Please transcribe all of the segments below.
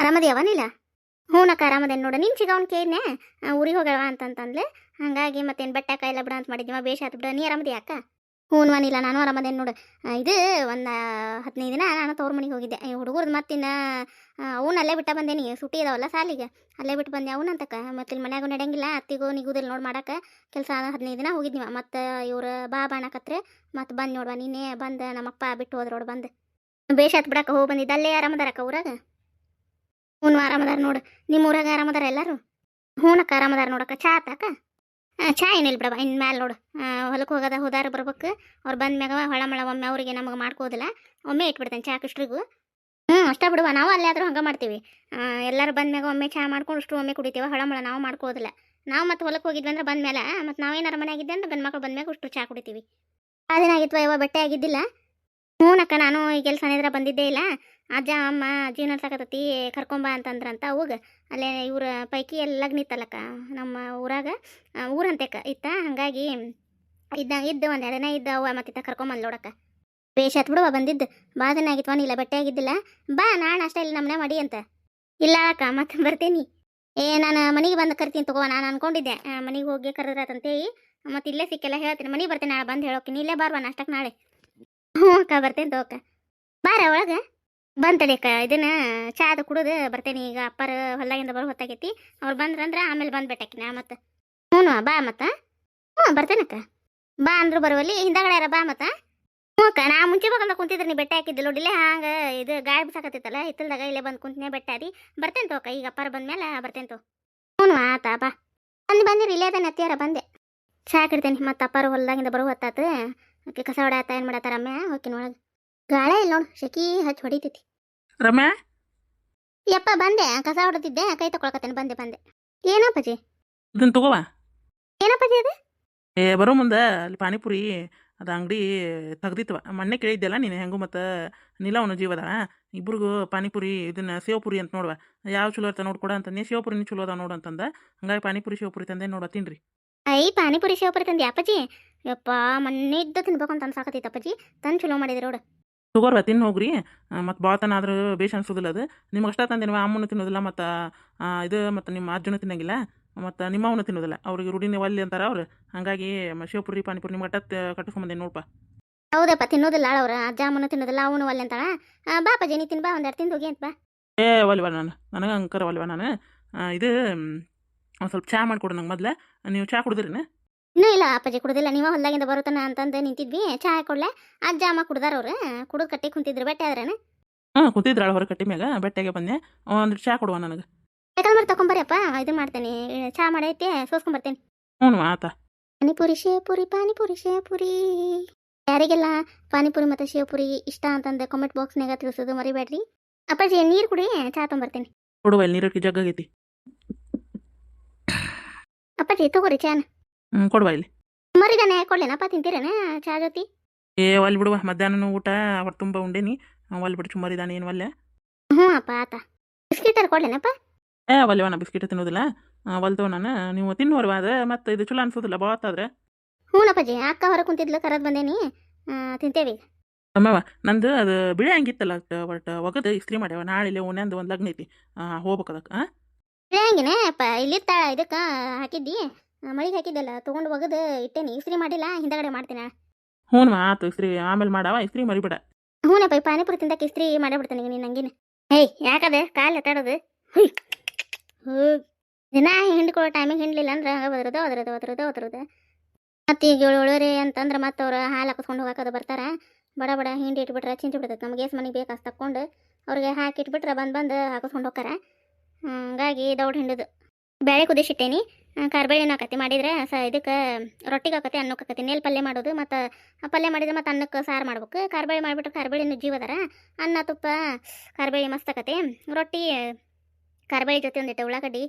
ಆರಾಮದಿಯವನಿಲ್ಲ ಹ್ಞೂನಕ್ಕ ಆರಾಮದೇನು ನೋಡು ನಿನ್ನ ಚಿಗವನ್ ಕೇಳಿದ್ನೆ ಊರಿಗೆ ಹೋಗ್ಯಾವ ಅಂತಂತಂದ್ಲೆ. ಹಾಗಾಗಿ ಮತ್ತೇನು ಬಟ್ಟೆ ಕಾಯಿಲ್ಲ ಬಿಡ ಅಂತ ಮಾಡಿದ್ವಿ ಬೇಷ ಆತು ಬಿಡ, ನೀ ಆರಾಮದಿ ಅಕ್ಕ ಹ್ಞೂನ್ವನಿಲ್ಲ ನಾನು ಆರಾಮದೇನು ನೋಡು. ಇದು ಒಂದು ಹದಿನೈದು ದಿನ ನಾನು ತವ್ರ ಮನೆಗೆ ಹೋಗಿದ್ದೆ. ಹುಡುಗರ್ದು ಮತ್ತಿನ್ನ ಅವ್ನು ಅಲ್ಲೇ ಬಿಟ್ಟ ಬಂದೇನಿ ಸುಟ್ಟಿ ಇದಾವಲ್ಲ ಸಾಲಿಗೆ. ಅಲ್ಲೇ ಬಿಟ್ಟು ಬಂದೆ ಅವನಂತಕ್ಕ ಮತ್ತೆ ಇಲ್ಲಿ ಮನ್ಯಾಗೂ ನಡೆಯಂಗಿಲ್ಲ, ಅತ್ತಿಗೂ ನಿಗುದಿಲ್ಲ ನೋಡಿ ಮಾಡಕ್ಕೆ ಕೆಲಸ ಹದಿನೈದು ದಿನ ಹೋಗಿದ್ವಿ ಮತ್ತು ಇವ್ರು ಬಾ ಬಾಣಕತ್ರೆ ಮತ್ತು ಬಂದು ನೋಡುವ, ನೀನೇ ಬಂದು ನಮ್ಮಪ್ಪ ಬಿಟ್ಟು ಹೋದ್ರೋಡು ಬಂದು. ಬೇಷ ಆತ್ ಬಿಡಕ್ಕ, ಹೋಗಿ ಬಂದಿದ್ದ, ಅಲ್ಲೇ ಆರಾಮದಾರಕ್ಕ ಊರಾಗ? ಹ್ಞೂ ಆರಾಮದಾರ ನೋಡು. ನಿಮ್ಮ ಊರಾಗ ಆರಾಮದಾರ ಎಲ್ಲರೂ? ಹೂನಕ್ಕ ಆರಾಮದಾರ ನೋಡಕ್ಕ ಚಾ ಆತಾಕ ಚಾ ಏನಿಲ್ಲ ಬಿಡವ ಇನ್ನು ಮ್ಯಾಲೆ ನೋಡು ಹೊಲಕ್ಕೆ ಹೋಗೋದ ಹೋದಾರ ಬರ್ಬೇಕು. ಅವ್ರು ಬಂದ ಮ್ಯಾಗ ಹೊಳ ಮಳ, ಒಮ್ಮೆ ಅವ್ರಿಗೆ ನಮಗೆ ಮಾಡ್ಕೋದಿಲ್ಲ ಒಮ್ಮೆ ಇಟ್ಬಿಡ್ತೇನೆ ಚಾ ಕಷ್ಟ್ರಿಗು ಹ್ಞೂ ಅಷ್ಟೇ ಬಿಡುವ, ನಾವು ಅಲ್ಲೇ ಆದರೂ ಹಂಗೆ ಮಾಡ್ತೀವಿ. ಎಲ್ಲರೂ ಬಂದ ಮ್ಯಾಗ ಒಮ್ಮೆ ಚಾ ಮಾಡ್ಕೊಂಡು ಅಷ್ಟು ಒಮ್ಮೆ ಕುಡಿತೀವ ಹೊಳ ಮಳ ನಾವು ಮಾಡ್ಕೋದಿಲ್ಲ ನಾವು ಮತ್ತೆ ಹೊಲಕ್ಕೆ ಹೋಗಿದ್ವಿ ಅಂದ್ರೆ ಬಂದ ಮೇಲೆ ಮತ್ತು ನಾವೇನಾರ ಮನೆ ಆಗಿದ್ದೆ ಅಂದ್ರೆ ಗಂಡು ಮಕ್ಳು ಬಂದ ಮ್ಯಾಗ ಅಷ್ಟು ಚಾ ಕುಡಿತೀವಿ. ಅದೇನಾಗಿತ್ತು ಯಾವ ಬಟ್ಟೆ ಆಗಿದ್ದಿಲ್ಲ? ಹ್ಞೂನಕ್ಕ, ನಾನು ಈ ಕೆಲಸ ಇದ್ರೆ ಬಂದಿದ್ದೇ ಇಲ್ಲ. ಅಜ್ಜ, ಅಮ್ಮ ಜೀವನ ಸಾಕತತಿ ಕರ್ಕೊಂಬ ಅಂತಂದ್ರಂತ ಹೋಗ. ಅಲ್ಲೇ ಇವ್ರ ಪೈಕಿ ಎಲ್ಲ ನಿತ್ತಲ್ಲಕ್ಕ ನಮ್ಮ ಊರಾಗ ಊರಂತೆಕ ಇತ್ತ. ಹಾಗಾಗಿ ಇದ್ದ ಇದ್ದ ಒಂದು ಎರಡನೇ ಇದ್ದ ಅವ್ವ ಮತ್ತಿತ್ತ ಕರ್ಕೊಂಬಂದು ನೋಡಕ್ಕ. ಬೇಷ್ ಆತ್ ಬಿಡುವ ಬಂದಿದ್ದು. ಭಾಳ ದಿನ ಆಗಿತ್ವ ಇಲ್ಲ ಬಟ್ಟೆ ಆಗಿದ್ದಿಲ್ಲ. ಬಾ, ನಾನು ಅಷ್ಟೇ ಇಲ್ಲ ನಮ್ಮನೆ ಮಾಡಿ ಅಂತ. ಇಲ್ಲ ಅಕ್ಕ ಮತ್ತೆ ಬರ್ತೀನಿ. ಏ, ನಾನು ಮನೆಗೆ ಬಂದು ಕರ್ತೀನಿ ತಗೋ, ನಾನು ಅನ್ಕೊಂಡಿದ್ದೆ. ಮನೆಗೆ ಹೋಗಿ ಕರೆದ್ರಾತಂತೇಳಿ ಮತ್ತೆ ಇಲ್ಲೇ ಸಿಕ್ಕೆಲ್ಲ ಹೇಳ್ತೀನಿ. ಮನೆಗೆ ಬರ್ತೇನೆ ನಾಳೆ, ಬಂದು ಹೇಳೋಕೆ. ಇಲ್ಲೇ ಬಾರ್ವಾ ನಾಷ್ಟಕ್ಕೆ ನಾಳೆ. ಹ್ಞೂ ಅಕ್ಕ, ಬರ್ತೇನೆ ತೋಕ ಬಾರ ಒಳಗೆ. ಬಂತಡಿ ಅಕ್ಕ, ಇದನ್ನ ಚಾದ ಕುಡಿದು, ಬರ್ತೇನೆ ಈಗ ಅಪ್ಪರ ಹೊಲ್ದಾಗಿಂದ ಬರೋ ಹೊತ್ತಾಗೈತಿ. ಅವ್ರು ಬಂದ್ರಂದ್ರೆ ಆಮೇಲೆ ಬಂದ್ಬಿಟ್ಟಾಕಿ ನಾ ಮತ್ತೆ. ಹ್ಞೂ ಬಾ ಮತ್ತ ಹ್ಞೂ ಬರ್ತೇನಕ್ಕ ಬಾ ಅಂದ್ರು ಬರುವಲ್ಲಿ, ಹಿಂದಗಡೆ ಯಾರ ಬಾ ಮತ್ತ ಹ್ಞೂ ಅಕ್ಕ, ನಾ ಮುಂಚೆ ಬಂದ ಕುಂತಿದ್ರೆ ನೀ ಬೆಟ್ಟ ಹಾಕಿದ್ದಿಲ್ಲ ಇಲ್ಲೇ ಹಂಗೆ ಇದು ಗಾಳಿ ಬಿಸಾಕತ್ತಿತ್ತಲ್ಲ, ಹಿತ್ತಲ್ದಾಗ ಇಲ್ಲೇ ಬಂದು ಕುಂತಿನೇ ಬೆಟ್ಟ ರೀ ಬರ್ತೇನೆ ತೋಕ ಈಗ ಅಪ್ಪಾರ ಬಂದ್ಮೇಲೆ ಬರ್ತೇನೆ ತೋ. ಹ್ಞೂ ಆತ, ಬಾ. ಅಲ್ಲಿ ಬಂದಿರಿ ಇಲ್ಲೇ ಅದನ್ನ ಅತ್ತಿಯಾರ, ಬಂದೆ. ಸಾಕಿಡ್ತೇನೆ ಮತ್ತೆ ಅಪ್ಪಾರ ಹೊಲ್ದಾಗಿಂದ ಬರೋ ಹೊತ್ತಾತು. ಕಸ ಆತ ಏನು ಮಾಡತ್ತಾರ ಅಮ್ಮ ಓಕೆ ಒಳಗೆ. ಗಾಳ ಇಲ್ಲ ನೋಡು, ಶಕಿ ಹಚ್ಚಿ ಹೊಡಿತೈತಿ. ರಮ್ಯಾ? ಯಪ್ಪ ಬಂದೆ. ಕಸ ಹೊಡೆದಿದ್ದೆ. ಕೈ ತಕೊಳಕತ್ತೇನೆ ಬಂದೆ ಬಂದೆ. ಏನಪ್ಪಜಿ ಇದನ್ನ ತಗೋವ? ಏನಪ್ಪಜಿ ಅದು? ಏ ಬರೋ ಮುಂದೆ ಅಲ್ಲಿ ಪಾನಿಪುರಿ ಅದು ಅಂಗಡಿ ತೆಗ್ದಿತ್ತವ ಮೊನ್ನೆ ಕೇಳಿದ್ದೆಲ್ಲ ನೀನು ಹೆಂಗು ಮತ್ತು ನಿಲವನು ಜೀವದ ಇಬ್ರಿಗೂ ಪಾನಿಪುರಿ ಇದನ್ನ ಸೇವಪುರಿ ಅಂತ ನೋಡುವ. ಯಾವ ಚಲೋ ಇರ್ತಾವ ನೋಡ್ಕೊಡ ನೀ ಸೇವಪುರಿನೂ ಚಲೋ ಅದಾವ ನೋಡು ಅಂತಂದ. ಹಂಗಾಗಿ ಪಾನಿಪುರಿ ಸೇವಪುರಿ ತಂದೆ ನೋಡ ತಿನ್ರಿ. ಐ ಪಾನಿಪುರಿ ಶಿವಪುರಿ ತಂದೆ ಅಪ್ಪಜಿ? ಯಪ್ಪ ಮೊನ್ನೆ ಇದ್ದ ತಿನ್ಬೇಕು ಅಂತ ಅನ್ಸಾಕತ್ತೈತೆ ಅಪ್ಪಜಿ. ತಂದು ಚಲೋ ಮಾಡಿದ್ರು ನೋಡು. ತಗೋರ್ವ ತಿನ್ನು ಹೋಗ್ರಿ. ಮತ್ತು ಭಾಳ ತನ ಆದರೂ ಬೇಷ್ ಅನ್ಸೋದಿಲ್ಲ ಅದು. ನಿಮ್ಗೆ ಅಷ್ಟ ತಂದಿನವ ಅಮ್ಮನೂ ತಿನ್ನೋದಿಲ್ಲ ಮತ್ತು ಇದು ಮತ್ತು ನಿಮ್ಮ ಅಜ್ಜನೂ ತಿನ್ನಂಗಿಲ್ಲ ಮತ್ತು ನಿಮ್ಮವನು ತಿನ್ನೋದಿಲ್ಲ. ಅವ್ರಿಗೆ ರೂಢಿನೇ ಒಲ್ಲಿ ಅಂತಾರೆ ಅವ್ರು. ಹಾಗಾಗಿ ಶಿವಪುರಿ ಪಾನಿಪುರಿ ನಿಮ್ಗೆ ಅಟ್ಟ ಕಟ್ಟಿಸ್ಕೊಂಬಂದೇನು ನೋಡಪ್ಪ ಹೌದಪ್ಪ ತಿನ್ನೋದಿಲ್ಲ ಅವ್ರ. ಅಜ್ಜ ಅಮ್ಮನ ತಿನ್ನೋದಿಲ್ಲ ಅವನು ಒಲ್ಲೆ ಅಂತಾಳ. ಬಾ ಅಪ್ಪಾಜಿ ನೀ ತಿನ್ ಬಾ ಒಂದೆರಡು ತಿಂದು ಹೋಗಿ ಅಂತ ಬಾ. ಏ ಒಲ್ವ ನಾನು. ನನಗೆ ಅಂಕರ ಒಲ್ವ ನಾನು. ಇದು ಒಂದು ಸ್ವಲ್ಪ ಚಹಾ ಮಾಡಿಕೊಡು ನಂಗೆ ಮೊದ್ಲು. ನೀವು ಚಹಾ ಕುಡಿದ್ರಿನ? ಇನ್ನೂ ಇಲ್ಲ ಅಪ್ಪಾಜಿ ಕುಡ್ದಿಲ್ಲ. ನೀವ ಹೊಲ್ದಾಗಿಂದ ಬರುತ್ತಾನ ಅಂತಂದು ನಿಂತಿದ್ವಿ. ಚಾ ಕೊಡ್ಲೆ ಅಜ್ಜ ಅಮ್ಮ ಕುಡ್ದಾರ ಅವ್ರ. ಕುಡಿದು ಕಟ್ಟಿ ಕುಂತಿದ್ರು ಬೆಟ್ಟ ಆದ್ರೇನ? ಹಾಂ ಕುಂತಿದ್ರಾಳ ಹೊರ ಕಟ್ಟಿ ಮ್ಯಾಗ. ಬೆಟ್ಟೆಗೆ ಬಂದೆ. ಒಂದು ಚಹಾ ಕೊಡುವ ನನಗೆ. ಮಾಡಿ ತಗೊಂಬರ್ರಿಯಪ್ಪ ಇದು ಮಾಡ್ತೇನೆ. ಚಾ ಮಾಡೈತೆ ಸೋಸ್ಕೊಂಬರ್ತೇನೆ ಹ್ಞೂ ಆತ. ಪಾನಿಪುರಿ ಶೇಪುರಿ ಪಾನಿಪುರಿ ಶೇಪುರಿ ಯಾರಿಗೆಲ್ಲ ಪಾನಿಪುರಿ ಮತ್ತು ಶೇಪುರಿ ಇಷ್ಟ ಅಂತಂದು ಕಾಮೆಂಟ್ ಬಾಕ್ಸ್ನಾಗ ತಿಳಿಸೋದು ಮರಿಬೇಡ್ರಿ. ಅಪ್ಪಾಜಿ ನೀರು ಕುಡಿ ಚಾ ತೊಗೊಂಬರ್ತೇನೆ. ಕೊಡುವ ಇಲ್ಲಿ ನೀರಕ್ಕೆ ಜಗ್ಗಾಗೈತಿ. ಅಪ್ಪಾಜಿ ತಗೋರಿ ಚಾನ. ಹ್ಞೂ ಕೊಡುವ ಇಲ್ಲಿ. ಮರಿದಾನೆ ಕೊಡ್ಲೇನಪ್ಪ ತಿಂತೀರೇನ ಚಾ ಜೊತೆ? ಏ ಒಲ್ ಬಿಡುವ ಮಧ್ಯಾಹ್ನ ಊಟ ಹೊಟ್ಟೆ ತುಂಬ ಉಂಡೇನಿ. ಒಲ್ ಬಿಡು ಚುಮ್ಮರಿದಾನೆ ಏನು ಒಲ್ಲೆ. ಹ್ಞೂ ಅಪ್ಪ ಆತ. ಬಿಸ್ಕಿಟ್ ಕೊಡ್ಲೇನಪ್ಪ ಏ ಒಲ್ಲೆವ ನಾ ಬಿಸ್ಕಿಟ್ ತಿನ್ನೋದಿಲ್ಲ. ಒಲ್ತವ ನಾನು. ನೀವು ತಿನ್ನುವರ್ವ ಅದು ಮತ್ತೆ ಇದು ಚಲೋ ಅನ್ಸೋದಿಲ್ಲ ಬಾತಾದ್ರೆ ಹ್ಞೂ ಅಪ್ಪಾಜಿ ಅಕ್ಕ ಹೊರ ಕುಂತಿದ್ಲ ಕರೆದು ಬಂದೇನಿ. ತಿಂತೇವಿ ಅಮ್ಮವ ನಂದು ಅದು ಬಿಳಿ ಹಂಗಿತ್ತಲ್ಲ ಒಟ್ಟು ಒಗದು ಇಸ್ತ್ರಿ ಮಾಡ್ಯಾವ ನಾಳೆ ಓನ್ಯಾಂದು ಒಂದು ಲಗ್ನ ಐತಿ. ಹೋಗ್ಬೇಕು ಅದಕ್ಕೆ ಹಾಂ ಹೆಂಗಿನ ಅಪ್ಪ ಇಲ್ಲಿತ್ತ ಇದಕ್ಕೆ ಹಾಕಿದ್ದಿ. ಮಳಿಗೆ ಹಾಕಿದ್ದಲ್ಲ ತೊಗೊಂಡು ಒಗದು ಇಟ್ಟೇನಿ. ಇಸ್ತ್ರಿ ಮಾಡಿಲ್ಲ ಹಿಂದಗಡೆ ಮಾಡ್ತೀನಿ. ಹ್ಞೂ ಆತು ಇಸ್ತ್ರಿ. ಆಮೇಲೆ ಮಾಡವ ಇಸ್ತ್ರಿ ಮರಿಬೇಡ. ಹ್ಞೂನಪ್ಪ ಈ ಪಾನಿಪುರಿ ತಿಂದಕ್ಕೆ ಇಸ್ತ್ರಿ ಮಾಡಿಬಿಡ್ತಾನೆ ನೀನು ಹಂಗಿನ. ಹೇಯ್ ಯಾಕದೆ ಕಾಲು ಎತ್ತಾಡೋದು? ದಿನ ಹಿಂಡ್ಕೊಳ್ಳೋ ಟೈಮಿಗೆ ಹಿಂಡ್ಲಿಲ್ಲ ಅಂದ್ರೆ ಹಂಗೆ ಬದ್ರದು ಒದ್ರದು ಒದ್ರದು ಒದ್ರದು. ಮತ್ತೆ ಈಗ ಏಳು ಏಳುವರೆ ಅಂತಂದ್ರೆ ಮತ್ತೆ ಅವ್ರು ಹಾಲು ಹಾಕಿಸ್ಕೊಂಡು ಹೋಗಾಕದು ಬರ್ತಾರೆ. ಬಡ ಬಡ ಹಿಂಡಿ ಇಟ್ಬಿಟ್ರೆ ಚಿಂಚು ಬಿಡ್ತೈತೆ. ನಮ್ಗೆ ಎಷ್ಟು ಮನೆಗೆ ಬೇಕು ಅಷ್ಟು ತಕ್ಕೊಂಡು ಅವ್ರಿಗೆ ಹಾಕಿ ಇಟ್ಬಿಟ್ರೆ ಬಂದು ಬಂದು ಹಾಕಿಸ್ಕೊಂಡು ಹೋಗ್ತಾರೆ ಹಂಗಾಗಿ ದೌಡ್ ಹಿಂಡದು. ಬೇಳೆ ಕುದಿಸಿಟ್ಟೇನಿ. ಕಾರ್ಬೇಳಿನ ಆಕತಿ ಮಾಡಿದ್ರೆ ಸ ಇದಕ್ಕೆ ರೊಟ್ಟಿಗೆ ಆಕತಿ ಅನ್ನಕ್ಕೆ ಆಕತಿ ನೇಲ್ ಪಲ್ಯ ಮಾಡೋದು, ಮತ್ತು ಪಲ್ಯ ಮಾಡಿದ್ರೆ ಮತ್ತು ಅನ್ನಕ್ಕೆ ಸಾರು ಮಾಡ್ಬೇಕು. ಕಾರ್ಬೇಳಿ ಮಾಡಿಬಿಟ್ರೆ ಕಾರ್ಬೇಳಿನ ಜೀವದಾರ ಅನ್ನ, ತುಪ್ಪ ಕಾರ್ಬೇಳಿ ಮಸ್ತ್ ಆಕತಿ ರೊಟ್ಟಿ ಕಾರ್ಬೇಳಿ ಜೊತೆ ಒಂದಿಟ್ಟು ಉಳ್ಳಾಗಡ್ಡಿ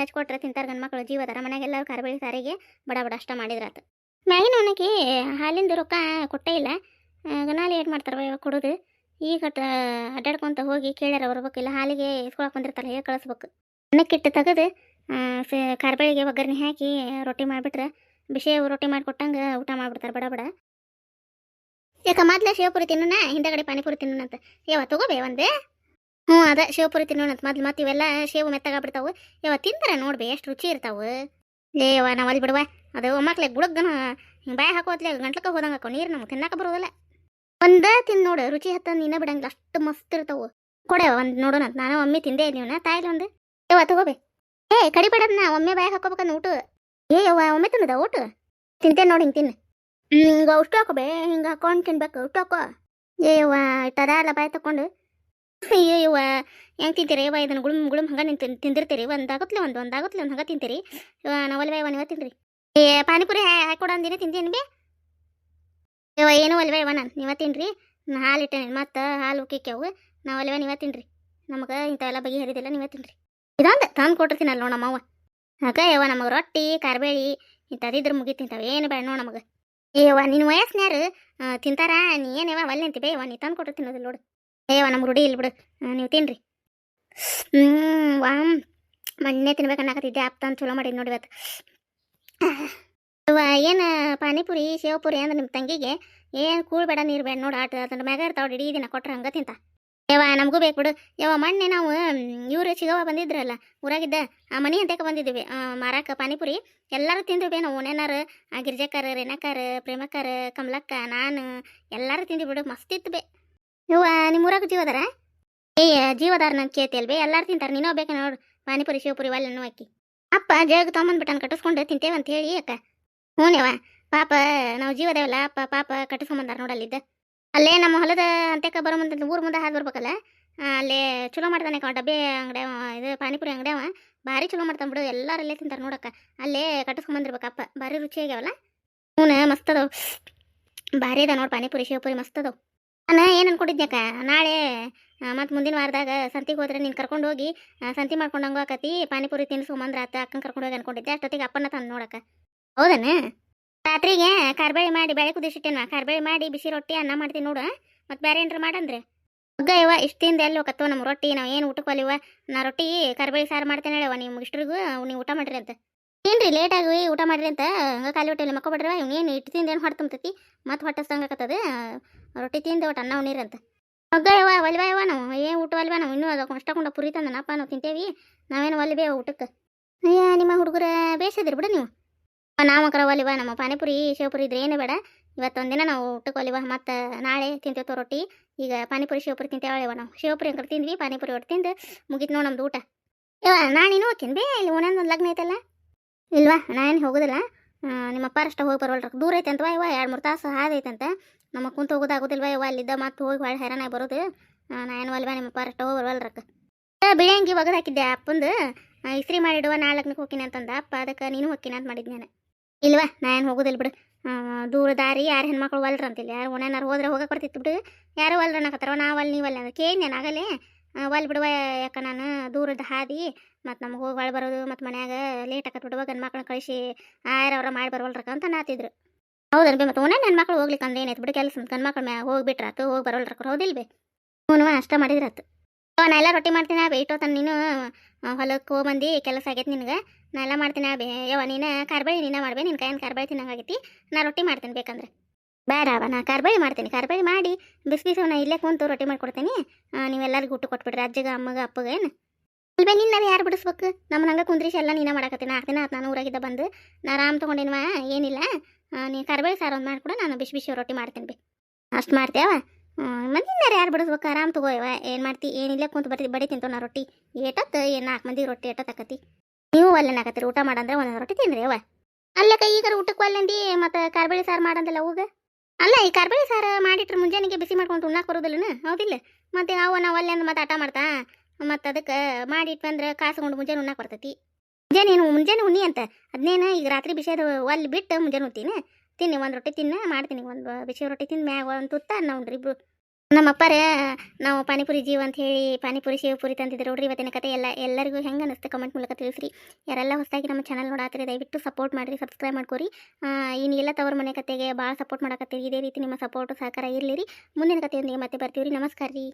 ಹೆಚ್ಕೊಟ್ರೆ ತಿಂತಾರೆ ಗಂಡು ಮಕ್ಕಳು ಜೀವದಾರ ಮನೆಗೆಲ್ಲರೂ ಕಾರ್ಬೇಳಿ ಸಾರಿಗೆ ಬಡ ಬಡ ಅಷ್ಟ ಮಾಡಿದ್ರಾತು ಮ್ಯಾಗಿನ ಅವನಿಗೆ ಹಾಲಿಂದ ರೊಕ್ಕ ಕೊಟ್ಟೇ ಇಲ್ಲ. ಗನಾಲಿ ಏನು ಮಾಡ್ತಾರೆ ಇವಾಗ ಕೊಡೋದು. ಈಗ ಅಡ್ಡಾಡ್ಕೊಂತ ಹೋಗಿ ಕೇಳ್ಯಾರ ಬರ್ಬೇಕಿಲ್ಲ ಹಾಲಿಗೆ ಇಸ್ಕೊಳಕ್ಕೆ ಬಂದಿರ್ತಾರೆ ಹೇಗೆ ಕಳಿಸ್ಬೇಕು. ಅನ್ನಕ್ಕಿಟ್ಟು ತೆಗೆದು ಕಾರ್ಬೇಳಿಗೆ ಒಗ್ಗರಣೆ ಹಾಕಿ, ರೊಟ್ಟಿ ಮಾಡಿಬಿಟ್ರೆ ಬಿಸಿ ರೊಟ್ಟಿ ಮಾಡಿಕೊಟ್ಟಂಗೆ ಊಟ ಮಾಡಿಬಿಡ್ತಾರೆ ಬಡ ಬಡ. ಯಾಕ, ಮೊದ್ಲೇ ಶಿವಪುರಿ ತಿನ್ನೋಣ, ಹಿಂದಗಡೆ ಪಾನಿಪುರಿ ತಿನ್ನೋಣ ಅಂತ. ಯಾವ ತಗೋಬೇ ಒಂದೇ. ಹ್ಞೂ, ಅದ ಶಿವಪುರಿ ತಿನ್ನೋಣಂತ ಮೊದ್ಲು ಮತ್ತೆ ಇವೆಲ್ಲ ಶೇವು ಮೆತ್ತಗಾಗ್ಬಿಡ್ತಾವೆ ಯಾವ ತಿಂತಾರ ನೋಡ್ಬೇ ಎಷ್ಟು ರುಚಿ ಇರ್ತಾವೆ. ಲೇವ ನಾವು ಅಲ್ಲಿ ಬಿಡುವ. ಅದು ಮಕ್ಳಿಗೆ ಗುಡಗ್ಗನ ಹಿಂಗೆ ಬಾಯ ಹಾಕೋತ್ಲೆ ಗಂಟ್ಲಕ್ಕೆ ಹೋದಂಗೆ ಹಾಕೋ, ನೀರು ನಮ್ಗೆ ತಿನ್ನಕ ಬರೋದಿಲ್ಲ. ಒಂದ ತಿಂದು ನೋಡು, ರುಚಿ ಹತ್ತ ನೀನೇ ಬಿಡಂಗಿಲ್ಲ, ಅಷ್ಟು ಮಸ್ತ್ ಇರ್ತಾವೆ. ಕೊಡೆ ಒಂದು ನೋಡೋಣ ನಾನು ಒಮ್ಮೆ ತಿಂದೆ ನಾ ತಾಯಿಲ್ಲ ಒಂದು. ಯಾವ ತಗೋಬೆ ಏ ಕಡಿಬೇಡದ್ನ ಒಮ್ಮೆ ಬಾಯ್ ಹಾಕೋಬೇಕಂದ್ ಊಟ. ಏ, ಯವ್ವ, ಒಮ್ಮೆ ತಿನ್ನದ ಊಟ? ತಿಂತೇನೆ ನೋಡಿ, ಹಿಂಗೆ ತಿನ್ನು ಹಿಂಗೆ ಅಷ್ಟು ಹಾಕೋಬೇ ಹಿಂಗೆ ಹಾಕೊಂಡು ತಿನ್ಬೇಕು ಅಷ್ಟು ಹಾಕೋ. ಏ, ಯವ್ವ ಇಟ್ಟದ ಅಲ್ಲ, ಬಾಯಿ ತಕೊಂಡು ಅಯ್ಯೋ ಯವ್ವ, ಹೆಂಗೆ ತಿಂತೀರಿ, ಯವ್ವ ಇದನ್ನು ಗುಳುಮ್ ಗುಳುಮ್ ಹಂಗೆ ನಿಂತು, ತಿಂದಿರ್ತೀರಿ, ಒಂದು ಆಗುತ್ತಲೆ ಒಂದು ಒಂದು ಆಗುತ್ತಲೆ ಒಂದು ಹಂಗೆ ತಿಂತೀರಿ. ಯವ್ವ ನಾವಲ್ವೇ ಯವ್ವ, ನೀವೇ ತಿನ್ರಿ. ಏ, ಪಾನಿಪುರಿ ಹಾಕೊಡ ಅಂದಿನ ತಿಂತೀನಿ ಬೇ? ಯವ್ವ, ಏನು ಅಲ್ವೇ ಯವ್ವ, ನಾನು, ನೀವೇ ತಿನ್ರಿ. ನಾ ಹಾಲು ಇಟ್ಟೇನೆ, ಮತ್ತು ಹಾಲು ಉಕ್ಕಿಕ್ಯಾವು ನಾವಲ್ವೇ ನೀವೇ ತಿನ್ರಿ. ನಮಗೆ ಇಂಥವೆಲ್ಲ ಬಗೆಹರಿದಿಲ್ಲ ನೀವೇ ತಿನ್ರಿ. ಇದೊಂದು ತಂದು ಕೊಟ್ಟಿರ್ತೀನಲ್ಲ ನೋಡು ನಮ್ಮವ್ವ. ಅಕ್ಕ ಯವ್ವ, ನಮಗೆ ರೊಟ್ಟಿ, ಕಾರ್ಬೇಳಿ ಇಂಥದಿದ್ರೆ ಮುಗಿ ಇಂಥವು ಏನು ಬೇಡ ನೋಡು ನಮಗೆ. ಏಯವ್ವ ನಿನ್ನ ವಯಸ್ಸಿನ್ಯಾರು ತಿಂತಾರ? ನೀ ಏನವ ಒಲ್ಲೆ ಅಂತಿ ಬೇಯವ್ವ ನೀ ತಂದು ಕೊಟ್ಟು ನೋಡು. ಏವ ನಮ್ಗೆ ರೂಢಿ ಇಲ್ಲ ಬಿಡು. ನೀವು ತಿನ್ರಿ. ಹ್ಞೂ ವಾಮ್ ಮಣ್ಣೆ ತಿನ್ಬೇಕು ಅನ್ನಕತ್ತಿದ್ದೆ ಅಪ್ಪ ಚಲೋ ಮಾಡಿದ್ ನೋಡಿ ಇವತ್ತು ಏನು ಪಾನಿಪುರಿ ಸೇವಪುರಿ ಅಂದ್ರೆ ನಿಮ್ಮ ತಂಗಿಗೆ? ಏನು ಕೂಳ್ಬೇಡ ನೀರ್ ನೀರು ಬೇಡ ನೋಡಿ, ಆಟ ಅದ್ರ ಮ್ಯಾಗ ಇರ್ತಾವ ಇಡೀ ದಿನ ಕೊಟ್ರೆ ಹಂಗೆ ತಿಂತ. ಯವ್ವ ನಮಗೂ ಬೇಕು ಬಿಡು. ಯವ್ವ ಮೊನ್ನೆ ನಾವು ಇವ್ರು ಚಿಗವ ಬಂದಿದ್ರಲ್ಲ ಊರಾಗಿದ್ದ ಆ ಮನೆ ಅಂತಕ ಬಂದಿದ್ದೀವಿ. ಆ, ಮಾರಾಕ ಪಾನಿಪುರಿ ಎಲ್ಲರೂ ತಿಂದಿವಿ ನಾವು ಓನೇನಾರು ಆ ಗಿರ್ಜಕ್ಕರ್ ರೇಣಕರ್ ಪ್ರೇಮಕರ್ ಕಮಲಕ್ಕ ನಾನು ಎಲ್ಲರೂ ತಿಂದು ಬಿಡು. ಮಸ್ತ್ ಇತ್ತು ಬೇ. ಯವ್ವ ನಿಮ್ಮ ಊರಾಗ ಜೀವದಾರ ಏ ಜೀವದಾರ ನಂಗೆ ಕೇತಿ ಎಲ್ಲರೂ ತಿಂತಾರೆ ನೀನೋ ಬೇಕು ನೋಡು. ಪಾನಿಪುರಿ ಶಿವಪುರಿ ಒಲ್ಲೆನೂ ಅಕ್ಕಿ ಅಪ್ಪ ಜಗ್ ತೊಗೊಂಬಂದ್ಬಿಟ್ಟು ಕಟ್ಟಿಸ್ಕೊಂಡು ತಿಂತೇವೆ ಅಂತ ಹೇಳಿ ಅಕ್ಕ. ಹ್ಞೂನವ್ವ ಪಾಪ ನಾವು ಜೀವದೇವಲ್ಲ ಅಪ್ಪ ಪಾಪ ಕಟ್ಟಿಸ್ಕೊಂಬಂದಾರ ನೋಡಲ್ಲಿದ್ದ ಅಲ್ಲೇ ನಮ್ಮ ಹೊಲದ ಅಂತ್ಯಕ್ಕೆ ಬರೋ ಮುಂದೆ ಊರು ಮುಂದೆ ಹಾದು ಬರ್ಬೇಕಲ್ಲ ಅಲ್ಲಿ ಚಲೋ ಮಾಡ್ತಾನೆ ಅವ ಡಬ್ಬೆ ಅಂಗಡಿ ಇದು ಪಾನಿಪುರಿ ಅಂಗಡಿ ಅವ ಭಾರಿ ಚಲೋ ಮಾಡ್ತಾನೆ ಬಿಡು, ಎಲ್ಲರೂ ಅಲ್ಲೇ ತಿಂತಾರೆ ನೋಡಕ್ಕ, ಅಲ್ಲೇ ಕಟ್ಟಿಸ್ಕೊಂಬಂದಿರ್ಬೇಕಪ್ಪ ಭಾರಿ ರುಚಿ ಆಗ್ಯಾವಲ್ಲ ಹ್ಞೂ ಮಸ್ತ್ ಅದಾವ, ಭಾರಿ ಅದ ನೋಡಿ ಪಾನಿಪುರಿ, ಶಿವಪುರಿ ಮಸ್ತ್ ಅದಾವ. ನಾನು ಏನು ಅನ್ಕೊಂಡಿದ್ನ್ಯಾಕ ನಾಳೆ ಮತ್ತು ಮುಂದಿನ ವಾರದಾಗ ಸಂತಿಗೆ ಹೋದ್ರೆ ನೀನು ಕರ್ಕೊಂಡು ಹೋಗಿ ಸಂತಿ ಮಾಡ್ಕೊಂಡು ಹಂಗೆ ಆಕತಿ, ಪಾನಿಪುರಿ ತಿನ್ನಿಸ್ಕೊಂಬಂದ್ರೆ ಆತ ಅಕ್ಕನ ಕರ್ಕೊಂಡು ಹೋಗಿ ಅನ್ಕೊಂಡಿದ್ದೆ, ಅಷ್ಟೊತ್ತಿಗೆ ಅಪ್ಪನ ತಂದು ನೋಡಕ್ಕ. ಹೌದನ? ರಾತ್ರಿಗೆ ಕಾರ್ಬೇಳಿ ಮಾಡಿ ಬೆಳೆ ಕುದಿಸಿಟ್ಟೇನ ಕಾರ್ಬೇಳಿ ಮಾಡಿ, ಬಿಸಿ ರೊಟ್ಟಿ, ಅನ್ನ ಮಾಡ್ತೀನಿ ನೋಡು ಮತ್ತು ಬೇರೆ ಏನ್ರ ಮಾಡಂದ್ರೆ? ಒಗ್ಗ ಇವ ಇಷ್ಟಿಂದ ಎಲ್ಲಿ ಹೋಗತ್ತವ ನಮ್ಮ ರೊಟ್ಟಿ, ನಾವು ಏನು ಊಟಕ್ಕೆ ಒಲಿವ, ನಾ ರೊಟ್ಟಿ ಕರ್ಬೇಳಿ ಸಾರು ಮಾಡ್ತೇನೆ ಹೇಳುವ ನೀವು ಇಷ್ಟರಿಗೂ ನೀವು ಊಟ ಮಾಡ್ರಿ ಅಂತ. ಏನ್ರಿ ಲೇಟಾಗಿ ಊಟ ಮಾಡ್ರಿ ಅಂತ? ಹಂಗೆ ಖಾಲಿ ಹೊಟ್ಟೆಲಿ ಮಕ್ಕೊಬಿಡ್ರಿ ಇವ್ ಏನು ಇಟ್ಟು ತಿಂದು ಏನು ಹೊಟ್ಟೆ ತುಂಬತೈತಿ? ಮತ್ತು ಹೊಟ್ಟೆ ರೊಟ್ಟಿ ತಿಂದು ಒಟ್ಟು ಅನ್ನ ಉಣ್ಣೀರಂತ ಒಗ್ಗ ಇವ, ಒಲ್ವ ಇವ ನಾವು, ಏನು ಊಟ ಒಲ್ವ ನಾವು, ಇನ್ನೂ ಅದಕ್ಕೆ ಅಷ್ಟಕೊಂಡ ಪುರಿ ತಂದನಪ್ಪ ನಾವು ತಿಂತೇವಿ, ನಾವೇನು ಒಲ್ಬೇ ಊಟಕ್ಕೆ. ಅಯ್ಯ, ನಿಮ್ಮ ಹುಡುಗರ ಬೇಸದಿರಿ ಬಿಡು ನೀವು. ನಾವು ಕರ ಒಲಿವ, ನಮ್ಮ ಪಾನಿಪುರಿ ಶಿವಪುರಿ ಇದ್ರೆ ಏನೇ ಬೇಡ. ಇವತ್ತೊಂದಿನ ನಾವು ಊಟಕ್ಕೆ ಒಲಿವ, ಮತ್ತು ನಾಳೆ ತಿಂತೇವೆ ರೊಟ್ಟಿ. ಈಗ ಪಾನಿಪುರಿ, ಶಿವಪುರಿ ತಿಂತೇವಳಿವ ನಾವು. ಶಿವಪುರಿ ಅಂಕರ್ ತಿಂದ್ವಿ, ಪಾನಿಪುರಿ ಒಟ್ಟು ತಿಂದು ಮುಗೀತು ನೋಡಿ ನಮ್ದು ಊಟ. ಇವ ನಾನೇನು ಹೋಗ್ತೀನಿ ಬೇ ಇಲ್ಲಿ ಒಂದೊಂದು ಲಗ್ನ ಐತಲ್ಲ? ಇಲ್ವಾ ನಾನೇನು ಹೋಗೋದಿಲ್ಲ. ನಿಮ್ಮ ಅಪ್ಪ ಅಷ್ಟ ಹೋಗಿ ಬರೋಲ್ರ ದೂರ ಐತೆ ಅಂತವಾ ಇವ ಎರಡು ಮೂರು ತಾಸು ಹಾದೈತಂತ ನಮ್ಮ ಕುಂತ ಹೋಗೋದಾಗೋದಿಲ್ವ ಇವ ಅಲ್ಲಿದ್ದ ಮತ್ತೆ ಹೋಗಿ ಭಾಳ ಹೈರಾಣ ಬರೋದು. ನಾನು ಅಲ್ವಾ ನಿಮ್ಮ ಅಪ್ಪ ಅಷ್ಟ ಹೋಗಿ ಬಿಳಿ ಬಿಳಿಯಂಗಿ ಒಗದು ಹಾಕಿದ್ದೆ ಅಪ್ಪಂದು. ಇಸ್ತ್ರಿ ಮಾಡಿಡುವ ನಾಳೆ ಲಗ್ನಕ್ಕೆ ಹೋಗ್ತೀನಿ ಅಂತಂದ ಅಪ್ಪ, ಅದಕ್ಕೆ ನೀನು ಹೋಗ್ತೀನಿ ಅಂತ ಮಾಡಿದ್ದೆ ನಾನು. ಇಲ್ವಾ, ನಾ ಏನು ಹೋಗೋದಿಲ್ಲ ಬಿಡು. ದೂರ ದಾರಿ ಯಾರು ಹೆಣ್ಮಕ್ಳು ಒಲ್ರ ಅಂತಿಲ್ಲ. ಯಾರು ಒಣನಾರು ಹೋದ್ರೆ ಹೋಗಕ್ಕೆ ಬರ್ತಿತ್ತು ಬಿಡು. ಯಾರು ಒಲ್ರ ಅನ್ನಕತ್ತಾರ ನಾವು ಅಲ್ಲಿ ನೀವಲ್ಲ ಅಂದ್ರೆ ಕೇಳಿ ನಾನು ಆಗಲೇ. ಒಲ್ ಬಿಡುವ ಯಾಕ ನಾನು ದೂರದ ಹಾದಿ. ಮತ್ತು ನಮ್ಗೆ ಹೋಗಿ ಒಳ ಬರೋದು, ಮತ್ತು ಮನ್ಯಾಗ ಲೇಟ್ ಆಕತ್ ಬಿಡುವ, ಗಂಡು ಕಳಿಸಿ ಆಯ್ರವ್ರ ಮಾಡಿ ಬರೋಲ್ರಕ್ಕ ಅಂತ ನಾತಿದ್ರು. ಹೌದನ್ ಬಿ ಮತ್ತು ಒಣ ಹೆಣ್ಮಕ್ಳು ಮಕ್ಳು ಹೋಗ್ಲಿಕ್ಕೆ ಅಂದ್ರೆ ಏನಾಯ್ತು ಬಿಡು ಕೆಲಸ ಗಂಡು ಮಕ್ಳ ಮ್ಯಾ ಹೋಗಿಬಿಟ್ರಾತು, ಹೋಗಿ ಬರೋಲ್ರಕ್ಕ ಹೌದಿಲ್ಲ ಬಿ ಹ್ಞೂ ಅಷ್ಟ ಮಾಡಿದ್ರಾತು. ನಾ ಎಲ್ಲ ರೊಟ್ಟಿ ಮಾಡ್ತೀನಿ ಬೇ ಇಟ್ಟೋತನ ನೀನು. ಹೊಲಕ್ಕೆ ಹೊಲಕ್ಕೆ ಹೋಗ್ಬಂದು ಕೆಲಸ ಆಗೈತೆ ನಿನಗೆ. ನಾ ಎಲ್ಲ ಮಾಡ್ತೀನಿ ಬೇ ಯವ ನೀನು ಕಾರ್ಬೇಳಿ, ನೀನು ಮಾಡ್ಬೇ ನಿನ್ನ ಕೈಯಿಂದ ಕಾರ್ಬೇಳಿ ತಿನ್ನಂಗಾಗೈತಿ. ನಾ ರೊಟ್ಟಿ ಮಾಡ್ತೀನಿ ಬೇಕಂದ್ರೆ. ಬೇಡ ಅವ, ನಾ ಕಾರ್ಬಾಯಿ ಮಾಡ್ತೀನಿ. ಕಾರ್ಬೇಳಿ ಮಾಡಿ ಬಿಸಿ ನಾ ಇಲ್ಲೇ ಕುಂತು ರೊಟ್ಟಿ ಮಾಡ್ಕೊಡ್ತೀನಿ. ನೀವೆಲ್ಲರಿಗೂ ಊಟ ಕೊಟ್ಬಿಡ್ರಿ, ಅಜ್ಜಗ, ಅಮ್ಮಗೆ, ಅಪ್ಪಗ ಏನು. ಅಲ್ವೇ ನಿನ್ನ ಯಾರು ಬಿಡಿಸ್ಬೇಕು? ನಮ್ಮ ನಂಗೆ ಕುಂದ್ರಿಸಿ ಎಲ್ಲ ನೀನೇ ಮಾಡಕತ್ತೀನಿ ಆಗ್ತೀನಿ ಆತು ನಾನು ಊರಾಗಿದ್ದ ಬಂದು. ನಾ ಆರಾಮ್ ತೊಗೊಂಡಿನ್ವಾ, ಏನಿಲ್ಲ. ನೀನು ಕಾರ್ಬೇಳಿ ಸಾರು ಒಂದು ಮಾಡಿಕೊಡು, ನಾನು ಬಿಸಿ ಬಿಸಿ ರೊಟ್ಟಿ ಮಾಡ್ತೀನಿ ಬೇ. ಅಷ್ಟು ಮಾಡ್ತೇವ ಮಂದಿನ ಯಾರು ಬಿಡಿಸ್ಬೇಕು? ಆರಾಮ್ ತಗೋಯವ ಏನು ಮಾಡ್ತಿ? ಏನಿಲ್ಲ ಕುಂತು ಬರ್ತಿ ಬಡಿ ತಿಂತ ನಾ ರೊಟ್ಟಿ. ಏಟತ್ತು ಏನು ನಾಲ್ಕು ಮಂದಿ ರೊಟ್ಟಿ ಏಟತ್ತು ಆಕತಿ. ನೀವು ಅಲ್ಲೇನಾಕತ್ತೀರಿ ಊಟ ಮಾಡಂದ್ರೆ ಒಂದೊಂದು ರೊಟ್ಟಿ ತಿನ್ರಿ ಅವ ಅಲ್ಲಕ್ಕ ಈಗ ಊಟಕ್ಕೆ ಅಲ್ಲಂದಿ, ಮತ್ತು ಕಾರ್ಬೇಳಿ ಸಾರು ಮಾಡಂದಲ್ಲ ಹೋಗ ಅಲ್ಲ, ಈ ಕಾರ್ಬೇಳಿ ಸಾರು ಮಾಡಿಟ್ರೆ ಮುಂಜಾನೆಗೆ ಬಿಸಿ ಮಾಡ್ಕೊಂಡು ಉಣ್ಣಾಕ್ ಬರೋದಿಲ್ಲನ? ಹೌದಿಲ್ಲ. ಮತ್ತೆ ಅವ ನಾವು ಅಲ್ಲೇ ಅಂದ್ರೆ ಮತ್ತೆ ಆಟ ಮಾಡ್ತಾ, ಮತ್ತು ಅದಕ್ಕೆ ಮಾಡಿಟ್ವಿ ಅಂದ್ರೆ ಕಾಸುಗೊಂಡು ಮುಂಜಾನೆ ಉಣ್ಣಾಕ್ ಬರ್ತೈತಿ. ಮುಂಜಾನೆ ಏನು ಮುಂಜಾನೆ ಉಣ್ಣಿ ಅಂತ. ಅದನ್ನೇನು ಈಗ ರಾತ್ರಿ ಬಿಸಿದು ಅಲ್ಲಿ ಬಿಟ್ಟು ಮುಂಜಾನೆ ಉಣ್ತೀನಿ? ತಿನ್ನಿ, ಒಂದು ರೊಟ್ಟಿ ತಿನ್ನ, ಮಾಡ್ತೀನಿ. ಒಂದು ಬಿಸಿ ರೊಟ್ಟಿ ತಿಂದು ಮ್ಯಾಗ ಒಂದು ತುತ್ತ, ಅನ್ನ ಇಬ್ರು. ನಮ್ಮ ಅಪ್ಪರೇ ನಾವು ಪಾನಿಪುರಿ ಜೀವ ಅಂತ ಹೇಳಿ ಪಾನಿಪುರಿ ಶಿವಪುರಿ ತಂದಿದ್ರು ನೋಡ್ರಿ ಇವತ್ತಿನ ಕತೆ. ಎಲ್ಲ, ಎಲ್ಲರಿಗೂ ಹೆಂಗೆ ಅನಿಸ್ತು ಕಮೆಂಟ್ ಮೂಲಕ ತಿಳಿಸ್ರಿ. ಯಾರೆಲ್ಲ ಹೊಸದಾಗಿ ನಮ್ಮ ಚಾನಲ್ ನೋಡಾತ್ರಿ ದಯವಿಟ್ಟು ಸಪೋರ್ಟ್ ಮಾಡಿರಿ ಸಬ್ಸ್ಕ್ರೈಬ್ ಮಾಡ್ಕೊರಿ. ಇನ್ನು ಎಲ್ಲ ತವ್ರ ಮನೆ ಕತೆಗೆ ಭಾಳ ಸಪೋರ್ಟ್ ಮಾಡಕತ್ತೀರಿ. ಇದೇ ರೀತಿ ನಿಮ್ಮ ಸಪೋರ್ಟ್ ಸಹಕಾರ ಇರಲಿ ರೀ ಮುಂದಿನ ಕತೆಯೊಂದಿಗೆ ಮತ್ತೆ ಬರ್ತೀವಿ ರೀ ನಮಸ್ಕಾರ ರೀ